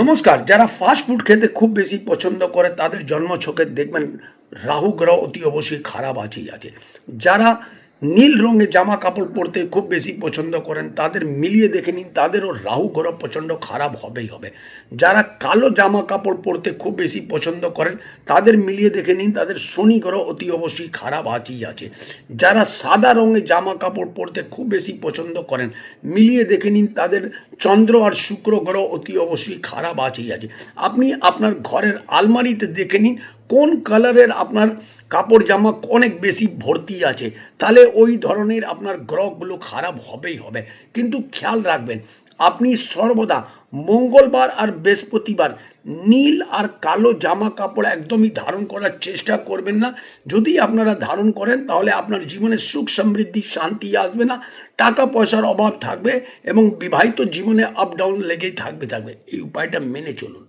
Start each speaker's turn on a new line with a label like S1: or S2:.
S1: নমস্কার, যারা fast food খেতে খুব বেশি পছন্দ করে, তাদের জন্ম ছকে দেখবেন রাহু গ্রহ অতি অবশ্যই খারাপ আছেই আছে। যারা নীল রঙের জামা কাপড় পরতে খুব বেশি পছন্দ করেন। তাদের মিলিয়ে দেখে নিন, তাদেরও রাহু গ্রহ প্রচণ্ড খারাপ হবেই হবে। যারা কালো জামা কাপড় পরতে খুব বেশি পছন্দ করেন, তাদের মিলিয়ে দেখে নিন, তাদের শনি গ্রহ অতি অবশ্যই খারাপ আছেই আছে। যারা সাদা রঙের জামা কাপড় পরতে খুব বেশি পছন্দ করেন, মিলিয়ে দেখে নিন, তাদের চন্দ্র আর শুক্র গ্রহ অতি অবশ্যই খারাপ আছেই আছে। আপনি আপনার ঘরের আলমারিতে দেখে নিন কোন কালারের আপনার কাপড় জামা অনেক বেশি ভর্তি আছে? তাহলে ওই ধরনের আপনার গ্রহগুলো খারাপ হবেই হবে। কিন্তু খেয়াল রাখবেন, আপনি সর্বদা মঙ্গলবার আর বৃহস্পতিবার নীল আর কালো জামা কাপড় একদমই ধারণ করার চেষ্টা করবেন না। যদি আপনারা ধারণ করেন, তাহলে আপনার জীবনে সুখ সমৃদ্ধি, শান্তি আসবে না টাকা পয়সার অভাব থাকবে এবং বিবাহিত জীবনে আপ ডাউন লেগেই থাকবে থাকবে। এই উপায়টা মেনে চলুন।